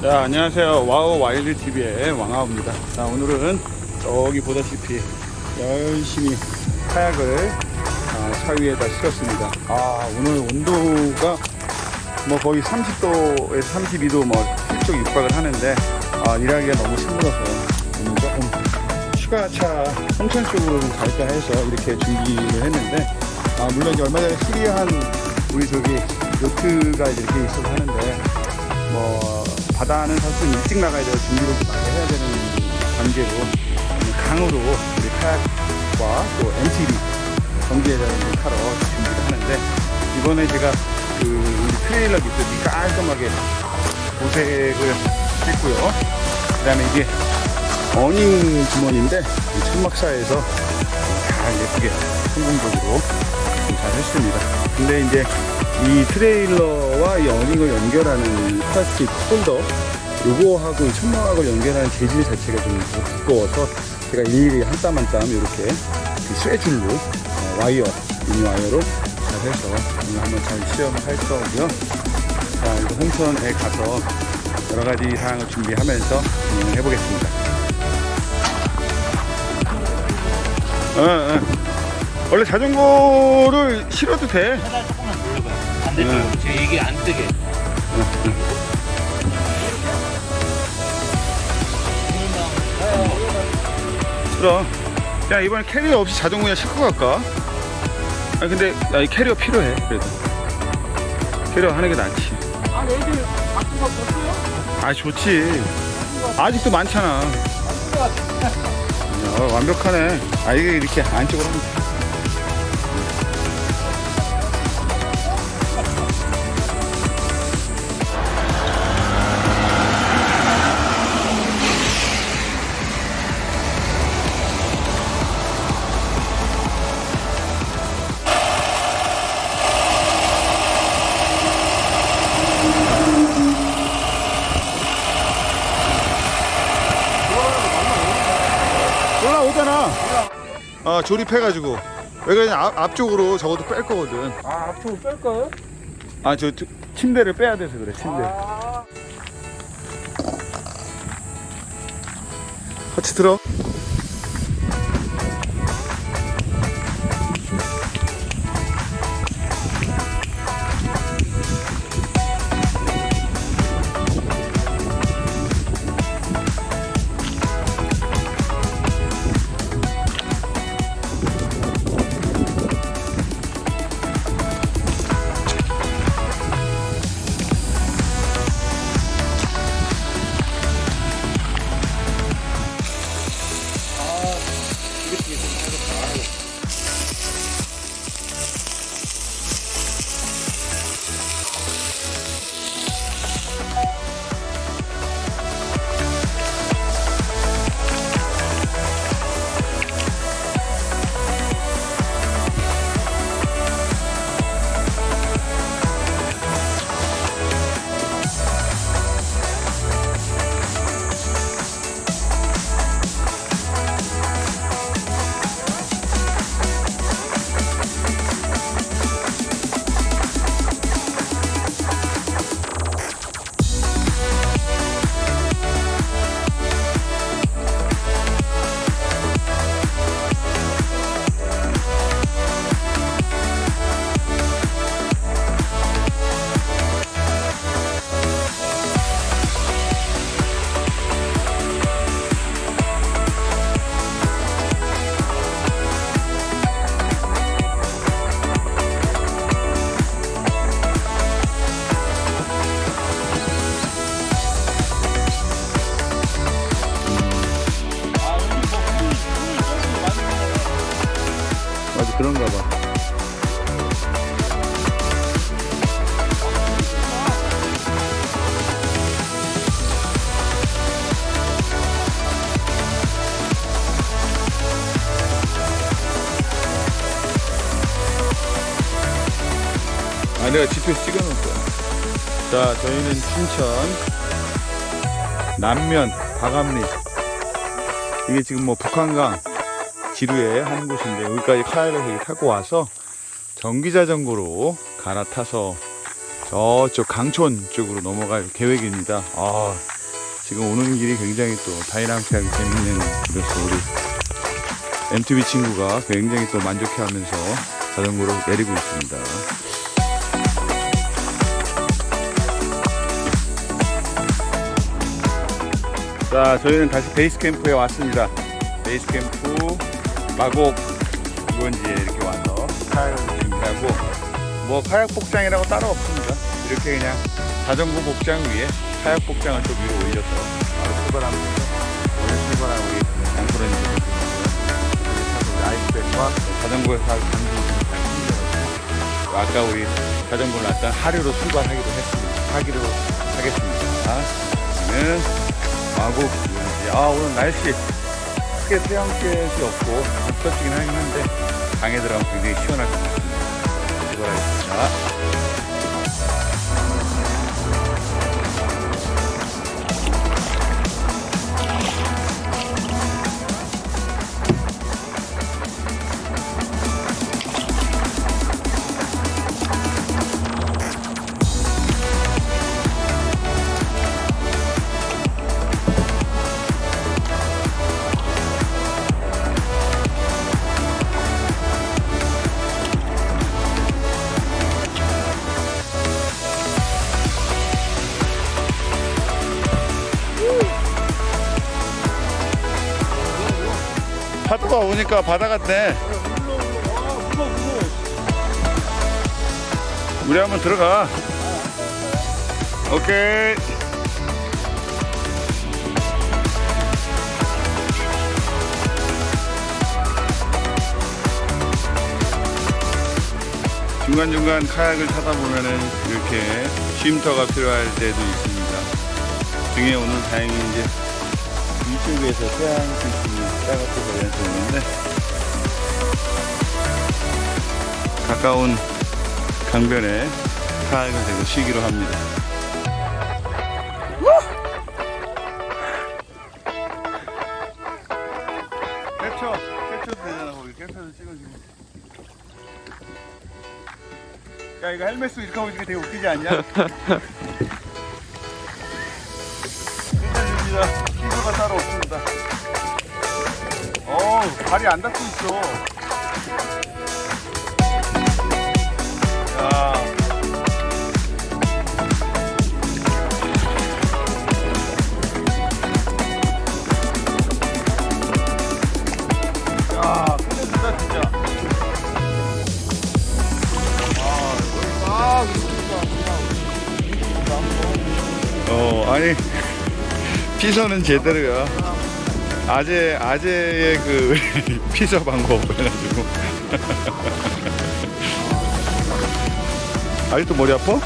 자 안녕하세요 와우 와일드 TV의 왕아우입니다. 자 오늘은 저기 보다시피 열심히 카약을 아, 차 위에다 실었습니다. 아 오늘 온도가 뭐 거의 30도에서 32도 뭐 훌쩍 육박을 하는데 아, 일하기가 너무 힘들어서 오늘 조금 휴가차 홍천 쪽으로 좀 갈까 해서 이렇게 준비를 했는데 아, 물론 이제 얼마 전에 수리한 우리 저기 요트가 이렇게 있어서 하는데 뭐 바다는 사실 일찍 나가야 돼서 준비를 좀 많이 해야 되는 관계로 강으로 우리 카약과 또 MTB 전기에 대한 타러 준비를 하는데 이번에 제가 그 우리 트레일러 밑에 깔끔하게 도색을 했고요. 그 다음에 이게 어닝 주머니인데 이 천막사에서 잘 예쁘게 성공적으로 잘 했습니다. 근데 이제 이 트레일러와 이 어닝을 연결하는 플라스틱 홀더 요거하고 이 천막을 연결하는 재질 자체가 좀 두꺼워서 제가 일일이 한 땀 한 땀 이렇게 그 쇠줄로 어, 와이어 미니 와이어로 잘 해서 오늘 한번 잘 시험을 할 거고요. 자, 이거 홍천에 가서 여러 가지 사항을 준비하면서 진행해 보겠습니다. 어, 어. 원래 자전거를 실어도 돼. 반대쪽으로 제 이게 안 뜨게. 그럼. 야, 이번에 캐리어 없이 자전거 그냥 싣고 갈까? 아, 근데, 야, 이 캐리어 필요해, 그래도. 캐리어 하는 게 낫지. 아, 애들 바꾼 거 없어요? 아, 좋지. 아직도 많잖아. 야, 완벽하네. 아, 이게 이렇게 안쪽으로 하면 돼. 어, 조립해가지고. 왜 그러냐, 앞, 앞쪽으로 적어도 뺄 거거든. 아, 앞으로 뺄까요? 아, 저 두- 침대를 빼야 돼서 그래, 침대. 아, 같이 들어. 내가 GPS 찍어놓을 거야. 자, 저희는 춘천 남면 바감리. 이게 지금 뭐 북한강 지루에 한 곳인데 여기까지 카약을 타고 와서 전기 자전거로 갈아타서 저쪽 강촌 쪽으로 넘어갈 계획입니다. 아, 지금 오는 길이 굉장히 또 다이나믹하게 재밌는 그래서 우리 MTV 친구가 굉장히 또 만족해하면서 자전거로 내리고 있습니다. 자, 저희는 다시 베이스 캠프에 왔습니다. 베이스 캠프 마곡 이건지에 이렇게 와서 카약을 준비하고 뭐 카약 복장이라고 따로 없습니다. 이렇게 그냥 자전거 복장 위에 카약 복장을 좀 위로 올려서 바로 출발합니다. 오늘 출발한 우리 양소라님 아이스백과 자전거에 살 아까 우리 자전거를 놨던 하류로 출발하기로 했습니다. 하기로 하겠습니다. 저는 마곡 아 오늘 날씨 크게 태양빛이 없고 덥지긴 하긴 한데 강에 들어가면 굉장히 시원할 것 같습니다. 출발하겠습니다. 파도가 오니까 바다 같네. 우리 한번 들어가. 오케이. 중간중간 카약을 타다 보면은 이렇게 쉼터가 필요할 때도 있습니다. 등에 오늘 다행히 이제 유튜브에서 태양 중심이 따갑게 걸려서 오는데 가까운 강변에 카약을 대고 쉬기로 합니다. 되잖아 거기 찍어주고. 야 이거 헬멧 쓰고 이렇게 하고 있는 게 되게 웃기지 않냐? 발이 안 닿고 있어. 야. 진짜. 아, 어, 아니, 피서는 제대로야. 아재, 아재의 그 피서 방법 해가지고. 아직도 머리 아파?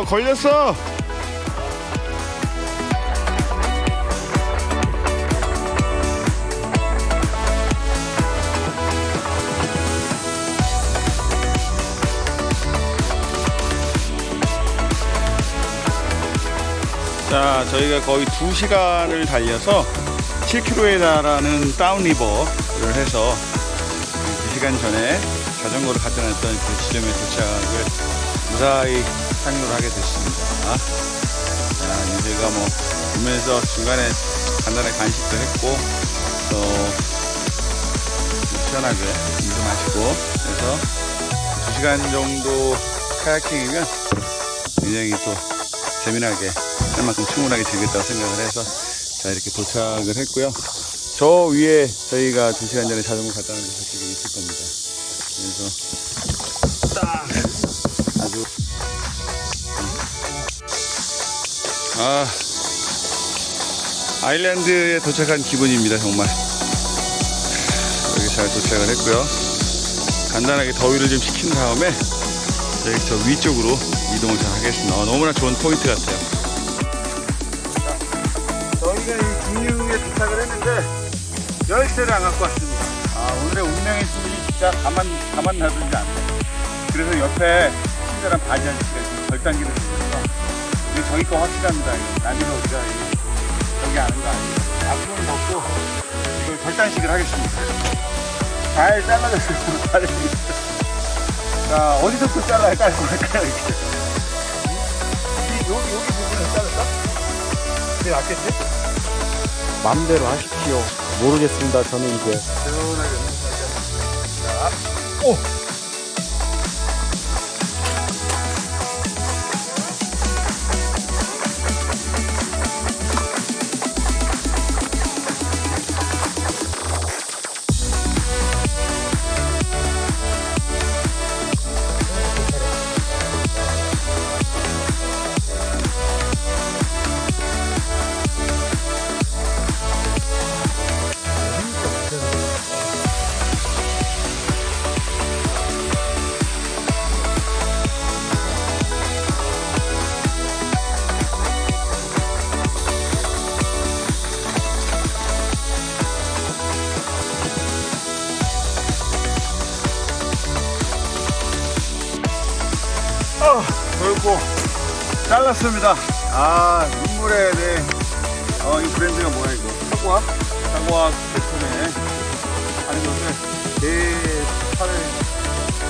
어, 걸렸어! 자, 저희가 거의 2시간을 달려서 7km에 달하는 다운리버를 해서 2시간 전에 자전거를 갖다 놨던 그 지점에 도착을 무사히 상륙을 하게 됐습니다. 자, 이제 저희가 뭐 보면서 중간에 간단하게 간식도 했고 또 시원하게 물도 마시고 그래서 2시간 정도 카야킹이면 굉장히 또 재미나게 할 만큼 충분하게 즐겼다고 생각을 해서 자 이렇게 도착을 했고요. 저 위에 저희가 2시간 전에 자전거 놓은 곳이 있을 겁니다. 그래서 아 아 아일랜드에 도착한 기분입니다 정말. 여기 잘 도착을 했고요. 간단하게 더위를 좀 식힌 다음에 여기 저 위쪽으로 이동을 잘 하겠습니다. 어, 너무나 좋은 포인트 같아요. 저희가 이 중류에 도착을 했는데 열쇠를 안 갖고 왔습니다. 아 오늘의 운명의 신이 진짜 가만 가만 놔두지 않네. 그래서 옆에 친절한 바지 아저씨가 절단기를 주면서 이게 저희 거 확실합니다. 남이가 우리가 저기 아는 거 아니에요. 약품을 먹고 이걸 절단식을 하겠습니다. 잘 잘라졌어요. 자, 어디서부터 잘라야 깔끔할까요? 이렇게. 이- 여기, 여기 부분을 자를까? 이게 낫겠지? 맘대로 하십시오. 모르겠습니다. 저는 이제. 시원하게. 자, 오! 어, 결국 잘랐습니다. 아, 눈물에 네. 어, 이 브랜드가 뭐야, 이거? 사과? 사과 제품에 하는 것을 내 팔을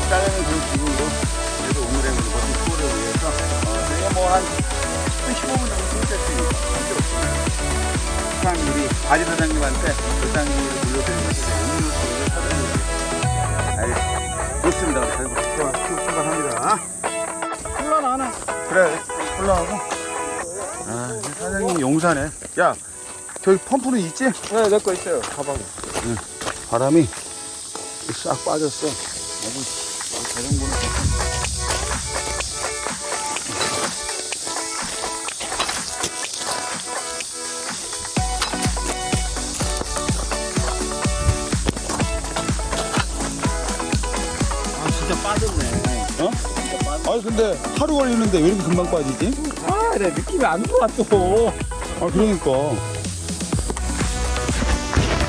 자르는 그런 기분으로 그래도 오늘의 그 멋진 투어를 위해서 어, 저희가 뭐한 15분 정도 쓸때있으니까 문제 없습니다. 항상 우리 바지 사장님한테 물려드리는 것에 음료 수를 사드리는 알겠습니다. 좋습니다. 우리 자전 그래, 콜라하고. 아, 이 사장님 용사네. 야, 저기 펌프는 있지? 네, 내 거 있어요. 가방에. 바람이 싹 빠졌어. 아주 자전거는. 근데 하루 걸리는데 왜 이렇게 금방 빠지지? 아, 내 느낌이 안 좋아, 또. 아 그러니까.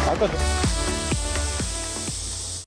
아까 저-